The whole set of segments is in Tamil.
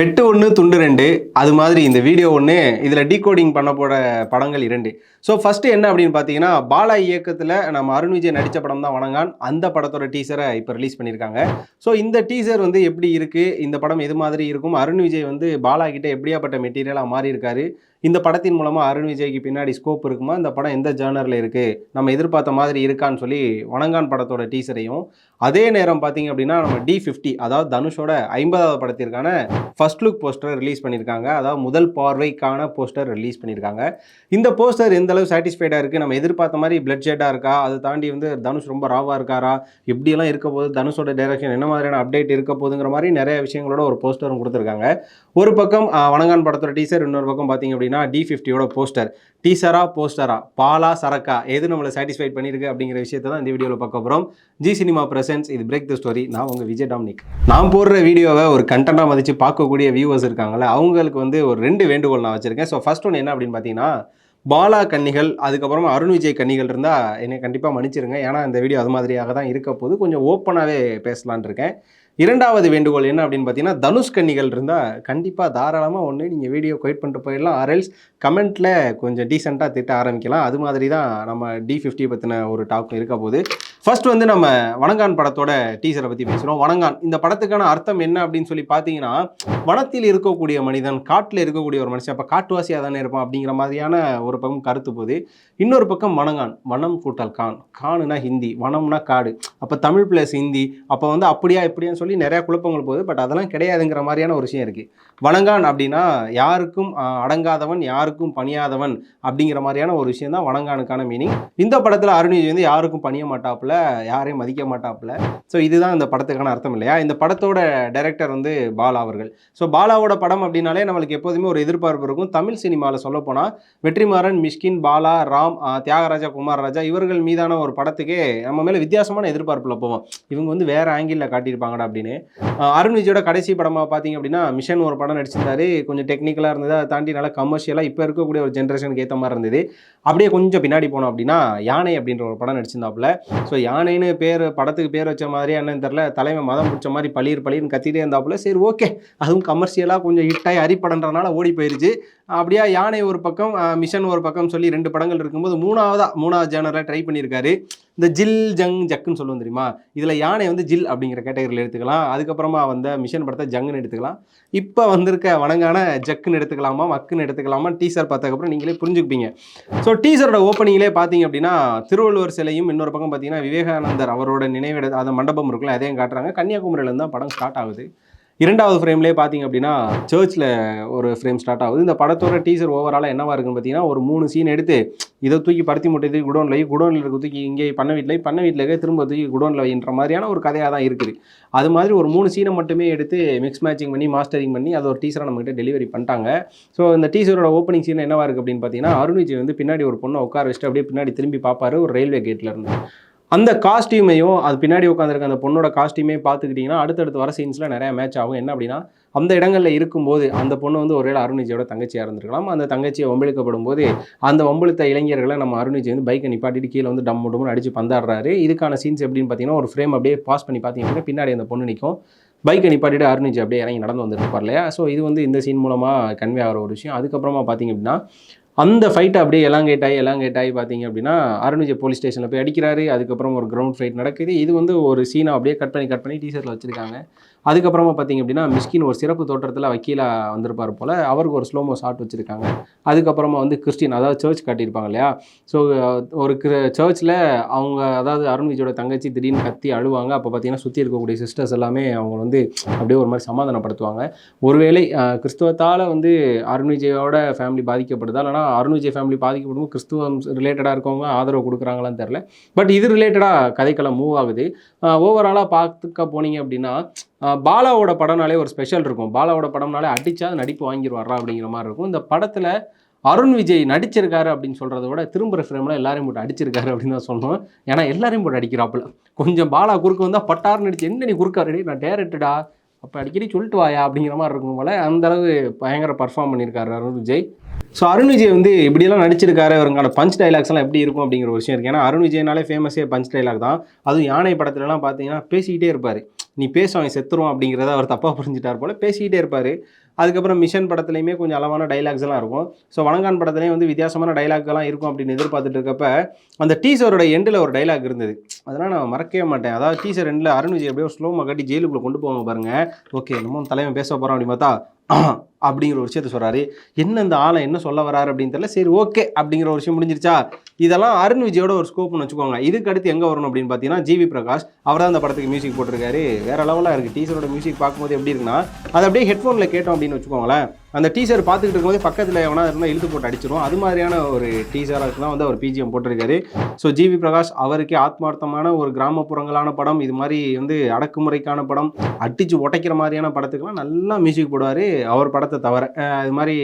வெட்டு ஒன்று துண்டு ரெண்டு. அது மாதிரி இந்த வீடியோ ஒன்று இதில் டீகோடிங் பண்ண போகிற படங்கள் இரண்டு. ஸோ ஃபஸ்ட்டு என்ன அப்படின்னு பார்த்தீங்கன்னா பாலா இயக்கத்தில் நம்ம அருண் விஜய் நடித்த படம் தான் வணங்கான். அந்த படத்தோட டீசரை இப்போ ரிலீஸ் பண்ணியிருக்காங்க ஸோ இந்த டீசர் வந்து எப்படி இருக்குது இந்த படம் எது மாதிரி இருக்கும்? அருண் விஜய் வந்து பாலா கிட்டே எப்படியாப்பட்ட மெட்டீரியலாக மாறி இருக்காரு இந்த படத்தின் மூலமாக அருண் விஜய்க்கு பின்னாடி ஸ்கோப் இருக்குமா? இந்த படம் எந்த ஜேர்னரில் இருக்குது நம்ம எதிர்பார்த்த மாதிரி இருக்கான்னு சொல்லி வணங்கான் படத்தோட டீசரையும் அதே நேரம் பார்த்தீங்க அப்படின்னா நம்ம டி ஃபிஃப்டி அதாவது தனுஷோட ஐம்பதாவது படத்திற்கான ஃபர்ஸ்ட் லுக் போஸ்டர் ரிலீஸ் பண்ணியிருக்காங்க. அதாவது முதல் பார்வைக்கான போஸ்டர் ரிலீஸ் பண்ணியிருக்காங்க. இந்த போஸ்டர் எந்த அளவு சாட்டிஸ்ஃபைடாக இருக்குது நம்ம எதிர்பார்த்த மாதிரி பிளட் ஷேடாக இருக்கா? அதை தாண்டி வந்து தனுஷ் ரொம்ப ராவாக இருக்காரா? எப்படியெல்லாம் இருக்க போது தனுஷோட டைரக்ஷன் என்ன மாதிரியான அப்டேட் இருக்க போதுங்கிற மாதிரி நிறைய விஷயங்களோட ஒரு போஸ்டரும் கொடுத்துருக்காங்க. ஒரு பக்கம் வணங்கான் படத்தோட டீசர் இன்னொரு பக்கம் பார்த்தீங்க அப்படின்னா டி ஃபிஃப்டியோட போஸ்டர். டீசரா போஸ்டரா? பாலா சரக்கா? எது நம்மளை சாட்டிஸ்ஃபைட் பண்ணியிருக்கு அப்படிங்கிற விஷயத்தை தான் இந்த வீடியோவில் பார்க்க போகிறோம் ஜி சினிமா பிரசன்ஸ் இது பிரேக் த ஸ்டோரி நான் உங்கள் விஜய் டாமினிக். நான் போடுற வீடியோவை ஒரு கண்டென்ட்டாக மதித்து பார்க்கக்கூடிய வியூவர்ஸ் இருக்காங்கல்ல அவங்களுக்கு வந்து ஒரு ரெண்டு வேண்டுகோள் நான் வச்சுருக்கேன். ஸோ ஃபஸ்ட் ஒன்று என்ன அப்படின்னு பார்த்தீங்கன்னா பாலா கன்னிகள் அதுக்கப்புறமா அருண் விஜய் கன்னிகள் இருந்தால் என்னை கண்டிப்பாக மன்னிச்சிருங்க. ஏன்னா இந்த வீடியோ அது மாதிரியாக தான் இருக்க போது கொஞ்சம் ஓப்பனாகவே பேசலான் இருக்கேன். இரண்டாவது வேண்டுகோள் என்ன அப்படின்னு பார்த்தீங்கன்னா தனுஷ் கன்னிகள் இருந்தால் கண்டிப்பாக தாராளமாக ஒன்று நீங்கள் வீடியோ கொயிட் பண்ணிட்டு போயிடலாம். ஆரல்ஸ் கமெண்ட்டில் கொஞ்சம் டீசெண்டாக திட்ட ஆரம்பிக்கலாம். அது மாதிரி தான் நம்ம டி ஃபிஃப்டி பற்றின ஒரு டாக் இருக்க போது ஃபர்ஸ்ட் வந்து நம்ம வணங்கான் படத்தோட டீசரை பற்றி பேசுகிறோம் வணங்கான் இந்த படத்துக்கான அர்த்தம் என்ன அப்படின்னு சொல்லி பார்த்தீங்கன்னா வனத்தில் இருக்கக்கூடிய மனிதன் காட்டில் இருக்கக்கூடிய ஒரு மனுஷன் அப்போ காட்டுவாசியாக தானே இருப்பான் அப்படிங்கிற மாதிரியான ஒரு பக்கம் கருத்து போது இன்னொரு பக்கம் வனங்கான் வனம் கூட்டல் கான். கானுனா ஹிந்தி வனம்னா காடு. அப்போ தமிழ் ப்ளஸ் ஹிந்தி அப்போ வந்து அப்படியா இப்படியான்னு சொல்லி நிறையா குழப்பங்கள் போகுது பட் அதெல்லாம் கிடையாதுங்கிற மாதிரியான ஒரு விஷயம் இருக்குது வணங்கான் அப்படின்னா யாருக்கும் அடங்காதவன் யாருக்கும் பணியாதவன் அப்படிங்கிற மாதிரியான ஒரு விஷயம் தான் வணங்கானுக்கான மீனிங் இந்த படத்தில் அருணிஜி வந்து யாருக்கும் பணிய மாட்டாப்புல யாரையும் மதிக்க மாட்டாப்புல. ஸோ இதுதான் இந்த படத்துக்கான அர்த்தம் இல்லையா? இந்த படத்தோட டைரக்டர் வந்து பாலா அவர்கள். ஸோ பாலாவோட படம் அப்படின்னாலே நம்மளுக்கு எப்போதுமே ஒரு எதிர்பார்ப்பு இருக்கும். தமிழ் சினிமாவில் சொல்ல போனால் வெற்றிமாறன் மிஷ்கின் பாலா ராம் தியாகராஜா குமார் ராஜா இவர்கள் மீதான ஒரு படத்துக்கே நம்ம மேலே வித்தியாசமான எதிர்பார்ப்பில் போவோம். இவங்க வந்து வேற ஆங்கிளில் காட்டியிருப்பாங்கடா அப்படின்னு. ஆஹ், அருண் விஜயோட கடைசி படமாக பார்த்தீங்க அப்படின்னா மிஷன் ஒரு படம் நடிச்சிருந்தாரு. கொஞ்சம் டெக்னிக்கலாக இருந்தது. அதை தாண்டி நல்லா கமர்ஷியலாக இப்போ இருக்கக்கூடிய ஒரு ஜென்ரேஷனுக்கு ஏற்ற மாதிரி இருந்தது. அப்படியே கொஞ்சம் பின்னாடி போனோம் அப்படின்னா யானை அப்படின்ற ஒரு படம் நடிச்சிருந்தாப்புல. ஸோ யானைன்னு பேர் படத்துக்கு பேர் வச்ச மாதிரி என்னன்னு தெரில தலைமை மதம் பிடிச்ச மாதிரி பளிர் பளிர்னு கத்திட்டே இருந்தாப்புல. சரி ஓகே அதுவும் கமர்ஷியலாக கொஞ்சம் ஹிட்டாகி அரிப்படன்றனால ஓடி போயிருச்சு. அப்படியா யானை ஒரு பக்கம் மிஷன் ஒரு பக்கம் சொல்லி ரெண்டு படங்கள் இருக்கும்போது மூணாவதா மூணாவது ஜேனரில் ட்ரை பண்ணியிருக்காரு. இந்த ஜில் ஜங் ஜக்குன்னு சொல்லுவோம் தெரியுமா? இதில் யானை வந்து ஜில் அப்படிங்கிற கேட்டகரியில் எடுத்துக்கலாம். அதுக்கப்புறமா வந்த மிஷன் படத்தை ஜங்குன்னு எடுத்துக்கலாம். இப்போ வந்திருக்க வணங்கான ஜக்குன்னு எடுத்துக்கலாமா மக்குன்னு எடுத்துக்கலாமா டீசர் பார்த்ததுக்கப்புறம் நீங்களே புரிஞ்சுக்குப்பீங்க. ஸோ டீசரோட ஓப்பனிங்லேயே பார்த்தீங்க அப்படின்னா திருவள்ளுவர் சிலையும் இன்னொரு பக்கம் பார்த்தீங்கன்னா விவேகானந்தர் அவரோட நினைவிட அந்த மண்டபம் இருக்குல்ல அதையும் காட்டுறாங்க. கன்னியாகுமரியிலேருந்து தான் படம் ஸ்டார்ட் ஆகுது. இரண்டாவது ஃப்ரேம்லேயே பார்த்தீங்க அப்படின்னா சர்ச்சில் ஒரு ஃப்ரேம் ஸ்டார்ட் ஆகுது. இந்த படத்தோட டீசர் ஓவராலாக என்னவா இருக்குன்னு பார்த்தீங்கன்னா ஒரு மூணு சீன் எடுத்து இதை தூக்கி பருத்தி மூட்டை தூக்கி குடோனில் குடோனில் இருக்க தூக்கி இங்கே பண்ண வீட்டில் பண்ண வீட்டில் இருக்க திரும்ப தூக்கி குடோனில் வைன்ற மாதிரியான ஒரு கதையாக தான் இருக்குது. அது மாதிரி ஒரு மூணு சீனை மட்டுமே எடுத்து மிக்ஸ் மேட்சிங் பண்ணி மாஸ்டரிங் பண்ணி அதை ஒரு டீசரை நம்மகிட்ட டெலிவரி பண்ணிட்டாங்க. ஸோ இந்த டீசரோட ஓப்பனிங் சீன் என்னவா இருக்குது அப்படின்னு பார்த்தீங்கன்னா அருண் விஜய் வந்து பின்னாடி ஒரு பொண்ணை உட்கார வச்சுட்டு அப்படியே பின்னாடி திரும்பி பார்ப்பாரு ஒரு ரயில்வே கேட்டில் இருந்து. அந்த காஸ்டியூமையும் அது பின்னாடி உட்காந்துருக்க அந்த பொண்ணோட காஸ்டியூமே பார்த்துக்கிட்டிங்கன்னா அடுத்தடுத்து வர சீன்ஸில் நிறையா மேட்ச் ஆகும். என்ன அப்படின்னா அந்த இடங்களில் இருக்கும்போது அந்த பொண்ணு வந்து ஒருவேளை அருணிஜியோட தங்கச்சியாக இருந்திருக்கலாம். அந்த தங்கச்சியை வம்பிழுக்கப்படும் போது அந்த வம்பிழுத்த இளைஞர்களை நம்ம அருணிஜி வந்து பைக்கை நிப்பாட்டிட்டு கீழே வந்து டம் டம்முன்னு அடிச்சு பந்தாடுறாரு. இதுக்கான சீன்ஸ் எப்படின்னு பார்த்தீங்கன்னா ஒரு ஃப்ரேம் அப்படியே பாஸ் பண்ணி பார்த்தீங்கன்னா பின்னாடி அந்த பொண்ணு நிற்கும் பைக்கை நிப்பாட்டிட்டு அருணிஜி அப்படியே இறங்கி நடந்து வந்துருப்பார் இல்லையா? ஸோ இது வந்து இந்த சீன் மூலமாக கன்வே ஆகிற ஒரு விஷயம். அதுக்கப்புறமா பார்த்தீங்க அப்படின்னா அந்த ஃபைட்டை அப்படியே எலாங்கேட் ஆகி எலாங்கேட் ஆகி பார்த்தீங்க அப்படின்னா அருண் விஜய் போலீஸ் ஸ்டேஷனில் போய் அடிக்கிறாரு. அதுக்கப்புறம் ஒரு கிரவுண்ட் ஃபைட் நடக்குது. இது வந்து ஒரு சீனை அப்படியே கட் பண்ணி கட் பண்ணி டீசரில் வச்சுருக்காங்க. அதுக்கப்புறமா பார்த்தீங்க அப்படின்னா மிஸ்கின் ஒரு சிறப்பு தோற்றத்தில் வக்கீலாக வந்திருப்பார் போல் அவருக்கு ஒரு ஸ்லோமோ ஷாட் வச்சுருக்காங்க. அதுக்கப்புறமா வந்து கிறிஸ்டின் அதாவது சர்ச் காட்டியிருப்பாங்க இல்லையா? ஸோ ஒரு சர்ச்சில் அவங்க அதாவது அருண் விஜயோட தங்கச்சி திடீர்னு கத்தி அழுவாங்க. அப்போ பார்த்தீங்கன்னா சுற்றி இருக்கக்கூடிய சிஸ்டர்ஸ் எல்லாமே அவங்க வந்து அப்படியே ஒரு மாதிரி சமாதானப்படுத்துவாங்க. ஒருவேளை கிறிஸ்துவத்தால் வந்து அருண் விஜயோட ஃபேமிலி பாதிக்கப்படுதா? இல்லைனா அருண் விஜய் ஃபேமிலி பாதிக்கப்படும் கிறிஸ்துவம் ரிலேட்டடாக இருக்கவங்க ஆதரவு கொடுக்குறாங்களான்னு தெரில பட் இது ரிலேட்டடாக கதைக்களம் மூவ் ஆகுது. ஓவராலாக பார்த்துக்க போனீங்க அப்படின்னா பாலாவோட படம்னாலே ஒரு ஸ்பெஷல் இருக்கும். பாலாவோட படம்னாலே அடித்தா நடிப்பு வாங்கிடுவாரா அப்படிங்கிற மாதிரி இருக்கும். இந்த படத்தில் அருண் விஜய் நடிச்சிருக்காரு அப்படின்னு சொல்கிறத விட திரும்புகிற ஃப்ரேமில் எல்லாரையும் போட்டு அடிச்சிருக்காரு அப்படின்னு தான் சொல்லணும். ஏன்னா எல்லாரையும் போட்டு அடிக்கிறாப்புல. கொஞ்சம் பாலா குறுக்கு வந்தால் பட்டார்னு நடிச்சு என்ன நீ குறுக்காரு நான் டேரக்டடா அப்போ அடிக்கடி சொல்லிட்டு வாயா அப்படிங்கிற மாதிரி இருக்கும் போல அந்த அளவு பயங்கர பர்ஃபார்ம் பண்ணியிருக்காரு அருண் விஜய். ஸோ அருண் விஜய் வந்து இப்படியெல்லாம் நடிச்சிருக்காரு அவருக்கான பஞ்ச் டைலாக்ஸ் எல்லாம் எப்படி இருக்கும் அப்படிங்கிற ஒரு விஷயம் இருக்கு. ஏன்னா அருண் விஜய்னாலே ஃபேமஸே பஞ்ச் டைலாக் தான். அதுவும் யானை படத்துலலாம் பார்த்தீங்கன்னா பேசிக்கிட்டே இருப்பார். நீ பேச அவன் செத்துருவான் அப்படிங்கிறத அவர் தப்பாக புரிஞ்சுட்டார் போல் பேசிக்கிட்டே இருப்பார். அதுக்கப்புறம் மிஷன் படத்துலையுமே கொஞ்சம் அளவான டைலாக்ஸ் எல்லாம் இருக்கும். ஸோ வணங்கான் படத்துலேயும் வந்து வித்தியாசமான டைலாக்லாம் இருக்கும் அப்படின்னு எதிர்பார்த்துட்டு இருக்கப்ப அந்த டீசரோட எண்டில் ஒரு டைலாக் இருந்தது. அதெல்லாம் நான் மறக்கவே மாட்டேன். அதாவது டீசர் எண்டில் அருண் விஜய் அப்படியே ஸ்லோமாக கட்டி ஜெயிலுக்குள்ளே கொண்டு போவாங்க பாருங்கள் ஓகே நம்ம தலைவன் பேச போகிறோம் அப்படின்னு பார்த்தா அப்படிங்கிற ஒரு விஷயத்த சொல்கிறாரு என்ன இந்த ஆளை என்ன சொல்ல வராரு அப்படின்னு தெரியல. சரி ஓகே அப்படிங்கிற ஒரு விஷயம் முடிஞ்சிருச்சா? இதெல்லாம் அருண் விஜயோட ஒரு ஸ்கோப்னு வச்சுக்கோங்க. இதுக்கு அடுத்து எங்கே வரணும் அப்படின்னு பார்த்தீங்கன்னா ஜிவி பிரகாஷ். அவர் தான் அந்த படத்துக்கு மியூசிக் போட்டிருக்காரு. வேற லெவலாக இருக்குது டீச்சரோட மியூசிக் பார்க்கும்போது எப்படி இருக்குன்னா அதை அப்படியே ஹெட்ஃபோனில் கேட்டோம் அப்படின்னு வச்சுக்கோங்களேன். அந்த டீசர் பார்த்துக்கிட்டு இருக்கும்போது பக்கத்தில் எவனா இருந்தால் இழுத்து போட்டு அடிச்சிரும். அது மாதிரியான ஒரு டீசராக தான் வந்து அவர் பிஜிஎம் போட்டிருக்காரு. ஸோ ஜிவி பிரகாஷ் அவருக்கே ஆத்மார்த்தமான ஒரு கிராமப்புறங்களான படம். இது மாதிரி வந்து அடக்குமுறைக்கான படம். அடிச்சு உடைக்கிற மாதிரியான படத்துக்கெல்லாம் நல்லா மியூசிக் போடுவார். அவர் படத்தை தவிர அது மாதிரி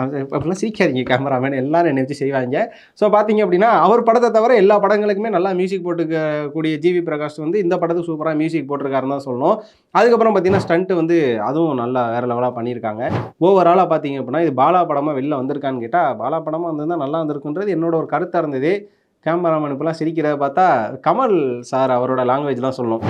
அப்படிலாம் சிரிக்காதீங்க கேமராமேன் எல்லாரும் என்னை வச்சு செய்வாங்க. ஸோ பார்த்தீங்க அப்படின்னா அவர் படத்தை தவிர எல்லா படங்களுக்குமே நல்லா மியூசிக் போட்டுக்கக்கூடிய ஜிவி பிரகாஷ் வந்து இந்த படத்துக்கு சூப்பராக மியூசிக் போட்டிருக்காருன்னு தான் சொல்லணும். அதுக்கப்புறம் பார்த்தீங்கன்னா ஸ்டண்ட்டு வந்து அதுவும் நல்லா வேற லெவலாக பண்ணியிருக்காங்க. ஓவராலாக பார்த்தீங்க அப்படின்னா இது பாலா படமாக வெளில வந்திருக்கான்னு கேட்டால் பாலா படமாக வந்திருந்தால் நல்லா வந்திருக்குன்றது என்னோட ஒரு கருத்தாக இருந்தது. கேமராமேன் இப்பெல்லாம் சிரிக்கிறத பார்த்தா கமல் சார் அவரோட லாங்குவேஜ்லாம் சொல்லணும்.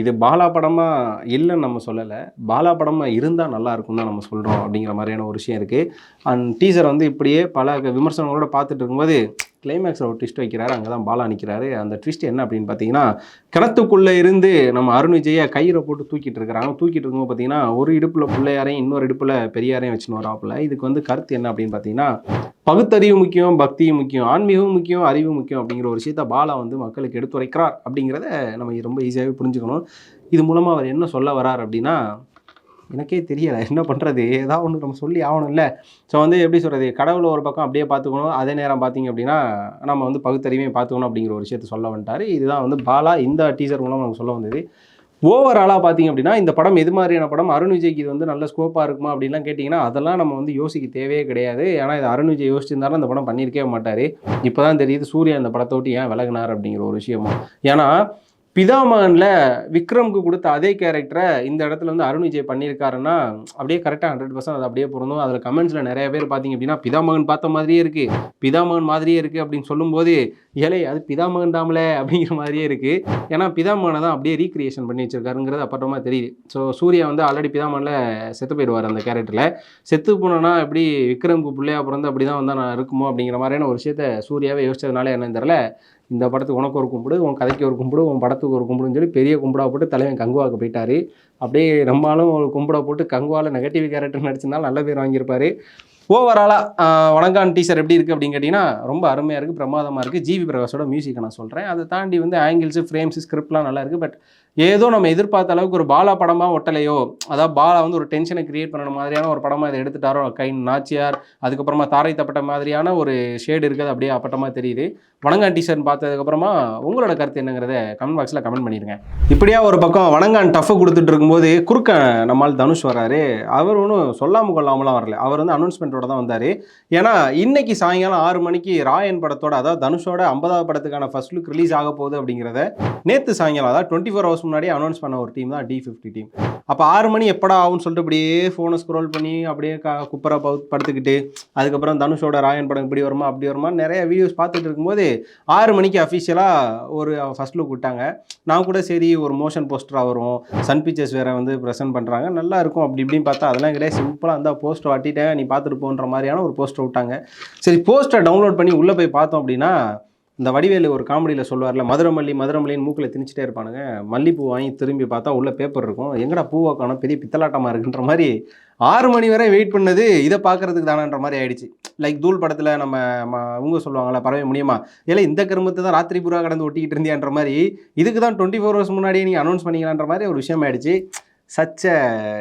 இது பாலா படமாக இல்லைன்னு நம்ம சொல்லலை. பாலா படமாக இருந்தால் நல்லா இருக்கும் தான் நம்ம சொல்கிறோம் அப்படிங்கிற மாதிரியான ஒரு விஷயம் இருக்குது அண்ட் டீசர் வந்து இப்படியே பல விமர்சனங்களோட பார்த்துட்டு இருக்கும்போது கிளைமேக்ஸில் ஒரு ட்விஸ்ட் வைக்கிறாரு அங்கே தான் பாலா நிற்கிறாரு அந்த ட்விஸ்ட் என்ன அப்படின்னு பார்த்தீங்கன்னா கிணத்துக்குள்ளே இருந்து நம்ம அருண் விஜயை கயிறை போட்டு தூக்கிட்டு இருக்கிறாங்க தூக்கிட்டு இருக்கும்போது பார்த்தீங்கன்னா ஒரு இடுப்பில் பிள்ளையாரையும் இன்னொரு இடுப்பில் பெரியாரையும் வச்சுன்னு வராப்பில். இதுக்கு வந்து கருத்து என்ன அப்படின்னு பார்த்தீங்கன்னா பகுத்தறிவு முக்கியம் பக்தியும் முக்கியம் ஆன்மீகமும் முக்கியம் அறிவு முக்கியம் அப்படிங்கிற ஒரு விஷயத்த பாலா வந்து மக்களுக்கு எடுத்துரைக்கிறார் அப்படிங்கிறத நம்ம ரொம்ப ஈஸியாகவே புரிஞ்சுக்கணும். இது மூலமாக அவர் என்ன சொல்ல வரார் அப்படின்னா எனக்கே தெரியலை. என்ன பண்ணுறது ஏதாவது ஒன்று நம்ம சொல்லி ஆகணும்ல. ஸோ வந்து எப்படி சொல்கிறது கடவுளை ஒரு பக்கம் அப்படியே பார்த்துக்கணும். அதே நேரம் பார்த்தீங்க அப்படின்னா நம்ம வந்து பகுத்தறிவையும் பார்த்துக்கணும் அப்படிங்கிற ஒரு விஷயத்த சொல்ல வந்துட்டார். இதுதான் வந்து பாலா இந்த டீசர் மூலம் நமக்கு சொல்ல வந்தது. ஓவராலாக பார்த்தீங்க அப்படின்னா இந்த படம் எது மாதிரியான படம்? அருண் விஜய்க்கு இது வந்து நல்ல ஸ்கோப்பாக இருக்குமா அப்படின்லாம் கேட்டிங்கன்னா அதெல்லாம் நம்ம வந்து யோசிக்க தேவையே கிடையாது. ஏன்னா இது அருண் விஜய் யோசிச்சிருந்தாலும் அந்த படம் பண்ணியிருக்கவே மாட்டார். இப்போ தான் தெரியுது சூர்யா இந்த படத்தை விட்டு ஏன் விலகினார் அப்படிங்கிற ஒரு விஷயமும். ஏன்னா பிதாமகனில் விக்ரம்க்கு கொடுத்த அதே கேரக்டரை இந்த இடத்துல வந்து அருண் விஜய் பண்ணியிருக்காருன்னா அப்படியே கரெக்டாக ஹண்ட்ரட் பர்சன்ட் அது அப்படியே பொருந்தும். அதில் கமெண்ட்ஸில் நிறைய பேர் பார்த்தீங்க அப்படின்னா பிதாமகன் பார்த்த மாதிரியே இருக்குது பிதாமகன் மாதிரியே இருக்குது அப்படின்னு சொல்லும்போது ஏழை அது பிதாமகன் தாமலே அப்படிங்கிற மாதிரியே இருக்குது ஏன்னா பிதாமகனை தான் அப்படியே ரீக்ரியேஷன் பண்ணி வச்சிருக்காருங்கிறது அப்புறமா தெரியுது. ஸோ சூர்யா வந்து ஆல்ரெடி பிதாமகனில் செத்து போயிடுவார் அந்த கேரக்டரில் செத்து போனோன்னா எப்படி விக்ரம்க்கு பிள்ளையா பிறந்து அப்படி தான் வந்தால் நான் இருக்குமோ அப்படிங்கிற மாதிரியான ஒரு விஷயத்த சூர்யாவே யோசிச்சதுனால என்னன்னு தெரியல. இந்த படத்துக்கு உனக்கு ஒரு கும்பிடு உன் கதைக்கு ஒரு கும்பிடு உன் படத்துக்கு ஒரு கும்பிடுன்னு சொல்லி பெரிய கும்பிடா போட்டு தலைவன் கங்குவாவுக்கு போயிட்டார். அப்படியே நம்மளும் ஒரு கும்பிடா போட்டு கங்குவாவில் நெகட்டிவ் கேரக்டர் நடிச்சிருந்தாலும் நல்ல பேர் வாங்கியிருப்பார். ஓவராலாக வணங்கான் டீசர் எப்படி இருக்குது அப்படின்னு கேட்டிங்கன்னா ரொம்ப அருமையாக இருக்குது பிரமாதமாக இருக்குது ஜிவி பிரகாஷோட மியூசிக்கை நான் சொல்கிறேன் அதை தாண்டி வந்து ஆங்கிள்ஸு ஃப்ரேம்ஸு ஸ்கிரிப்ட்லாம் நல்லா இருக்குது பட் ஏதோ நம்ம எதிர்பார்த்த அளவுக்கு ஒரு பாலா படமாக ஒட்டலையோ அதாவது பாலா வந்து ஒரு டென்ஷனை கிரியேட் பண்ண மாதிரியான ஒரு படமாக இதை எடுத்துட்டாரோ கை நாச்சியார் அதுக்கப்புறமா தாரை தப்பட்ட மாதிரியான ஒரு ஷேடு இருக்குது அப்படியே அப்பட்டமாக தெரியுது. வணங்கான் டீசர்னு பார்த்ததுக்கப்புறமா உங்களோட கருத்து என்னங்கிறத கமெண்ட் பாக்ஸில் கமெண்ட் பண்ணிடுங்க. இப்படியா ஒரு பக்கம் வணங்கான் டஃப் கொடுத்துட்டு இருக்கும்போது குறுக்க நம்மால் தனுஷ் வராரு. அவர் ஒன்றும் சொல்லாமல் கொள்ளாமலாம் வரல. அவர் வந்து அனௌன்ஸ்மெண்ட்டோட தான் வந்தார். ஏன்னா இன்னைக்கு சாயங்காலம் ஆறு மணிக்கு ராயன் படத்தோட அதாவது தனுஷோட ஐம்பதாவது படத்துக்கான ஃபர்ஸ்ட் லுக் ரிலீஸ் ஆக போகுது அப்படிங்கிறத நேற்று சாயங்காலம் அதாவது டுவெண்ட்டி ஃபோர் ஹவர்ஸ் முன்னாடியே அனௌன்ஸ் பண்ண ஒரு டீம் தான் டி ஃபிஃப்டி டீம் அப்போ ஆறு மணி எப்படா ஆகும்னு சொல்லிட்டு அப்படியே ஃபோனை ஸ்க்ரோல் பண்ணி அப்படியே க குப்பரை படுத்துக்கிட்டு அதுக்கப்புறம் தனுஷோட ராயன் படம் இப்படி வருமா அப்படி வருமா நிறைய வீடியோஸ் பார்த்துட்டு இருக்கும்போது ஆறு மணிக்கு அஃபிஷியலாக ஒரு ஃபர்ஸ்ட் லுக் விட்டாங்க. நான் கூட சரி ஒரு மோஷன் போஸ்டராக வரும். சன் பிக்சர்ஸ் வேறு வந்து ப்ரெசென்ட் பண்ணுறாங்க நல்லா இருக்கும். அப்படி இப்படின்னு பார்த்தா அதெல்லாம் கிடையாது. சிம்பிளாக இருந்தால் போஸ்டர் வாட்டிட்டேன் நீ பார்த்துட்டு போன்ற மாதிரியான ஒரு போஸ்டர் விட்டாங்க. சரி போஸ்டர் டவுன்லோட் பண்ணி உள்ளே போய் பார்த்தோம் அப்படின்னா இந்த வடிவேலு ஒரு காமெடியில் சொல்லுவார்ல மதுரமல்லி மதுரமல்லின்னு மூக்கில் திணிச்சிட்டே இருப்பானுங்க. மல்லிப்பூ வாங்கி திரும்பி பார்த்தா உள்ளே பேப்பர் இருக்கும். எங்கடா பூ காணோம் பெரிய பித்தலாட்டமாக இருக்குன்ற மாதிரி ஆறு மணி வரை வெயிட் பண்ணது இதை பார்க்கறதுக்கு தானன்ற மாதிரி ஆயிடுச்சு. லைக் தூள் படத்தில் நம்ம ம- இவங்க சொல்லுவாங்களா பறவை முடியுமா இல்லை இந்த கருமத்தை தான் ராத்திரி பூரா கடந்து ஒட்டிக்கிட்டு இருந்தியான்ற மாதிரி இதுக்கு தான் டுவெண்ட்டி ஃபோர் ஹவர்ஸ் முன்னாடியே நீங்கள் அனௌன்ஸ் பண்ணிக்கலான்ற மாதிரி ஒரு விஷயம் ஆயிடுச்சு. சச்ச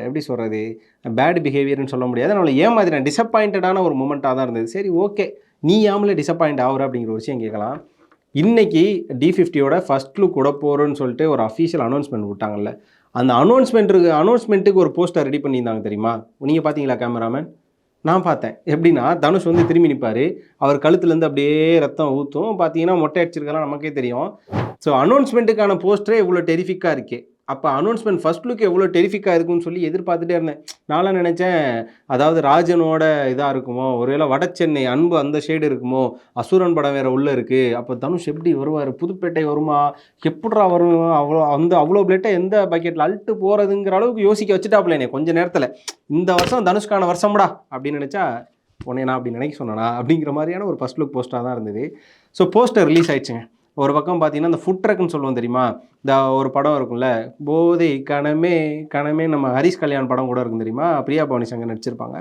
எப்படி சொல்கிறது பேட் பிஹேவியர்னு சொல்ல முடியாது. நம்மளை ஏமாதிரி டிசப்பாயிண்டடான ஒரு மூமெண்ட்டாக தான் இருந்தது. சரி ஓகே நீ ஏமலே டிசப்பாயிண்ட் ஆகுற அப்படிங்கிற ஒரு விஷயம் கேட்கலாம். இன்றைக்கி டி ஃபிஃப்டியோட ஃபஸ்ட் லுக் கூட போகிறோன்னு சொல்லிட்டு ஒரு அஃபீஷியல் அனௌன்ஸ்மெண்ட் விட்டாங்கல்ல. அந்த அனௌன்ஸ்மெண்ட்டுக்கு அனௌன்ஸ்மெண்ட்டுக்கு ஒரு போஸ்டர் ரெடி பண்ணியிருந்தாங்க தெரியுமா? நீங்கள் பார்த்தீங்களா கேமராமேன் நான் பார்த்தேன். எப்படின்னா தனுஷ் வந்து திரும்பி நிற்பார் அவர் கழுத்துலேருந்து அப்படியே ரத்தம் ஊற்றும் பார்த்தீங்கன்னா மொட்டை அடிச்சிருக்கலாம் நமக்கே தெரியும். ஸோ அனௌன்ஸ்மெண்ட்டுக்கான போஸ்டரே இவ்வளோ டெரிஃபிக்காக இருக்குது அப்போ அனௌன்ஸ்மெண்ட் ஃபர்ஸ்ட் லுக் எவ்வளோ டெரிஃபிக்காக இருக்கும்னு சொல்லி எதிர்பார்த்துட்டே இருந்தேன். நான்லாம் நினச்சேன் அதாவது ராஜனோட இதாக இருக்குமோ ஒருவேளை வட சென்னை அன்பு அந்த ஷேடு இருக்குமோ அசுரன் படம் வேறு உள்ளே இருக்குது அப்போ தனுஷ் எப்படி வருவார் புதுப்பேட்டை வருமா எப்படா வரும் அவ்வளோ அந்த அவ்வளோ பிளேட்டை எந்த பக்கெட்டில் அல்ட்டு போகிறதுங்கிற அளவுக்கு யோசிக்க வச்சுட்டாப்ல என்னை கொஞ்சம் நேரத்தில். இந்த வருஷம் தனுஷ்கான வருஷம்டா அப்படின்னு நினச்சா உன்னை நான் அப்படி நினைக்க சொன்னேனா அப்படிங்கிற மாதிரியான ஒரு ஃபஸ்ட் லுக் போஸ்ட்டாக தான் இருந்தது. ஸோ போஸ்டர் ரிலீஸ் ஆயிடுச்சுங்க. ஒரு பக்கம் பார்த்தீங்கன்னா இந்த ஃபுட் ட்ரக்னு சொல்லுவோம் தெரியுமா? இந்த ஒரு படம் இருக்கும்ல போதை கணமே கணமே நம்ம ஹரிஷ் கல்யாண் படம் கூட இருக்கும் தெரியுமா? பிரியா பவானி சங்கர் நடிச்சிருப்பாங்க.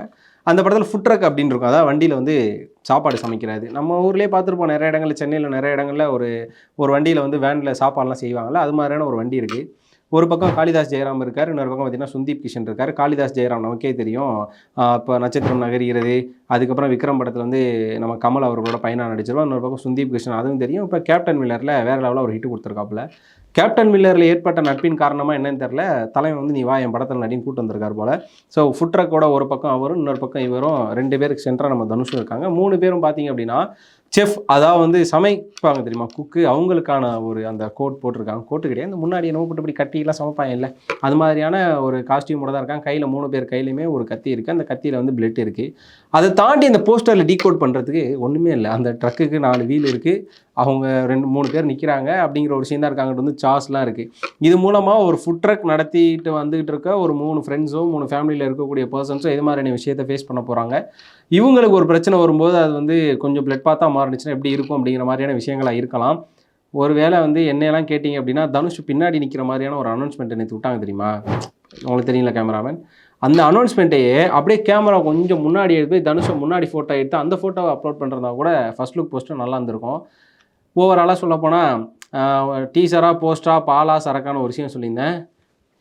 அந்த படத்தில் ஃபுட் ட்ரக் அப்படின்னு இருக்கும். அதாவது வண்டியில் வந்து சாப்பாடு சமைக்கிறது. நம்ம ஊர்லேயே பார்த்துருப்போம் நிறைய இடங்களில் சென்னையில் நிறைய இடங்களில் ஒரு ஒரு வண்டியில் வந்து வேனில் சாப்பாடுலாம் செய்வாங்கள்ல அது மாதிரியான ஒரு வண்டி இருக்குது ஒரு பக்கம் காளிதாஸ் ஜெயராம் இருக்கார் இன்னொரு பக்கம் பார்த்தீங்கன்னா சுந்தீப் கிஷன் இருக்கார். காளிதாஸ் ஜெயராம் நமக்கே தெரியும். இப்போ நட்சத்திரம் நகர்கிறது. அதுக்கப்புறம் விக்ரம் படத்தில் வந்து நம்ம கமல் அவர்களோட பையனாக நடிச்சிருவோம் இன்னொரு பக்கம் சுந்தீப் கிருஷ்ணன் அதுவும் தெரியும். இப்போ கேப்டன் மில்லரில் வேற லெவலில் ஒரு ஹிட் கொடுத்துருக்காப்புல. கேப்டன் மில்லரில் ஏற்பட்ட நட்பின் காரணமாக என்னன்னு தெரில தலைவன் வந்து நீ வா என் படத்தில் நடின்னு கூட்டு வந்திருக்கார் போல். ஸோ ஃபுட்ரக்கோட ஒரு பக்கம் அவரும் இன்னொரு பக்கம் இவரும் ரெண்டு பேருக்கு சென்டராக நம்ம தனுஷும் இருக்காங்க. மூணு பேரும் பார்த்தீங்க அப்படின்னா செஃப் அதாவது வந்து சமைப்பாங்க தெரியுமா? குக்கு அவங்களுக்கான ஒரு அந்த கோட் போட்டிருக்காங்க. கோட்டு கிடையாது. அந்த முன்னாடி என்னவோ போட்டு இப்படி கட்டிலாம் சமைப்பாங்க இல்லை. அது மாதிரியான ஒரு காஸ்டியூமோட தான் இருக்காங்க. கையில் மூணு பேர் கையிலையுமே ஒரு கத்தி இருக்குது அந்த கத்தியில் வந்து பிளட் இருக்குது அதை தாண்டி அந்த போஸ்டரில் டீகோட் பண்ணுறதுக்கு ஒன்றுமே இல்லை. அந்த ட்ரக்குக்கு நாலு வீல் இருக்குது அவங்க ரெண்டு மூணு பேர் நிற்கிறாங்க அப்படிங்கிற ஒரு சீன் தான் இருக்காங்க வந்து சாஸ்லாம் இருக்குது இது மூலமாக ஒரு ஃபுட் ட்ரக் நடத்திட்டு வந்துகிட்டு இருக்க ஒரு மூணு ஃப்ரெண்ட்ஸோ மூணு ஃபேமிலியில் இருக்கக்கூடிய பர்சன்ஸோ இது மாதிரியான விஷயத்தை ஃபேஸ் பண்ண போகிறாங்க இவங்களுக்கு ஒரு பிரச்சனை வரும்போது அது வந்து கொஞ்சம் பிளட் பார்த்தா மாறினுச்சுன்னா எப்படி இருக்கும் அப்படிங்கிற மாதிரியான விஷயங்களாக இருக்கலாம். ஒருவேளை வந்து என்னையெல்லாம் கேட்டிங்க அப்படின்னா தனுஷ் பின்னாடி நிற்கிற மாதிரியான ஒரு அனௌன்ஸ்மெண்ட் நேற்று விட்டாங்க தெரியுமா? உங்களுக்கு தெரியல கேமராமேன் அந்த அனௌன்ஸ்மெண்ட்டையே அப்படியே கேமரா கொஞ்சம் முன்னாடி எடுத்து போய் தனுஷை முன்னாடி ஃபோட்டோ எடுத்து அந்த ஃபோட்டோவை அப்லோட் பண்ணுறதா கூட ஃபர்ஸ்ட் லுக் போஸ்ட்டு நல்லா இருந்திருக்கும். ஓவராலாக சொல்லப்போனால் டீசராக போஸ்டராக பாலா சரக்கான ஒரு விஷயம் சொல்லியிருந்தேன்.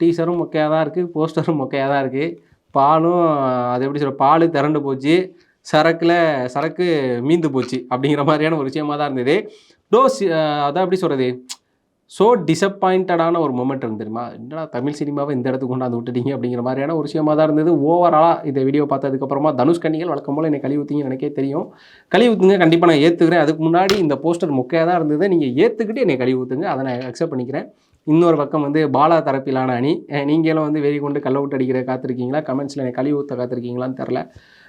டீசரும் மொக்கையாக தான் இருக்குது போஸ்டரும் மொக்கையாக தான் இருக்குது பாலும் அது எப்படி சொல்ல பால் திரண்டு போச்சு சரக்கில் சரக்கு மீந்து போச்சு அப்படிங்கிற மாதிரியான ஒரு விஷயமா தான் இருந்தது. டோஸ் அதான் எப்படி சொல்கிறது ஸோ டிசப்பாயிண்டடான ஒரு மூமெண்ட் இருந்து தெரியுமா? என்னடா தமிழ் சினிமாவை இந்த இடத்துக்கு கொண்டாந்து விட்டுட்டீங்க? அப்படிங்கிற மாதிரியான ஒரு விஷயமா தான் இருந்தது. ஓவராலாக இந்த வீடியோ பார்த்ததுக்கப்புறமா தனுஷ் கண்ணிகள் வழக்கம் போல் என்னை கழி ஊற்றிங்க எனக்கே தெரியும். கழி ஊற்றுங்க கண்டிப்பாக நான் ஏற்றுக்கிறேன் அதுக்கு முன்னாடி இந்த போஸ்டர் முக்கியாக தான் இருந்தது. நீங்கள் ஏற்றுக்கிட்டு என்னை கழி ஊற்றுங்க அதை நான் அக்செப்ட் பண்ணிக்கிறேன். இன்னொரு பக்கம் வந்து பாலா தரப்பிலான அணி. நீங்களும் வந்து வெறி கொண்டு கள்ள விட்டு அடிக்கிற காத்திருக்கீங்களா? கமெண்ட்ஸில் என்னை கழி ஊற்ற காத்திருக்கீங்களான்னு தெரில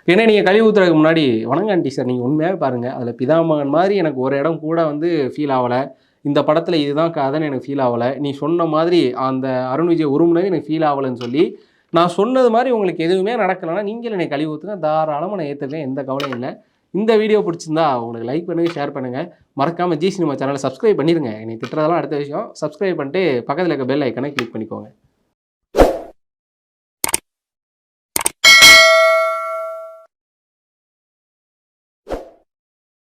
ஏன்னா நீங்கள் கழிவு ஊற்றுறதுக்கு முன்னாடி வணங்கான் டீச்சர் நீங்கள் உண்மையாகவே பாருங்கள் அதில் பிதாமகன் மாதிரி எனக்கு ஒரு இடம் கூட வந்து ஃபீல் ஆகலை. இந்த படத்தில் இதுதான் கதைன்னு எனக்கு ஃபீல் ஆகலை. நீ சொன்ன மாதிரி அந்த அருண் விஜய் உருமுனது எனக்கு ஃபீல் ஆகலைன்னு சொல்லி நான் சொன்னது மாதிரி உங்களுக்கு எதுவுமே நடக்கலைன்னா நீங்கள் என்னை கழிவு ஊற்றுங்க தாராளமாக நான் ஏற்றுக்கேன் எந்த கவலையும் இல்லை. இந்த வீடியோ பிடிச்சிருந்தா உங்களுக்கு லைக் பண்ணுங்கள் ஷேர் பண்ணுங்கள் மறக்காமல் ஜி சினிமா சேனலை சப்ஸ்கிரைப் பண்ணிடுங்க என்னை திட்டுறதெல்லாம் அடுத்த விஷயம். சப்ஸ்கிரைப் பண்ணிட்டு பக்கத்தில் இருக்க பெல் ஐக்கனை கிளிக் பண்ணிக்கோங்க.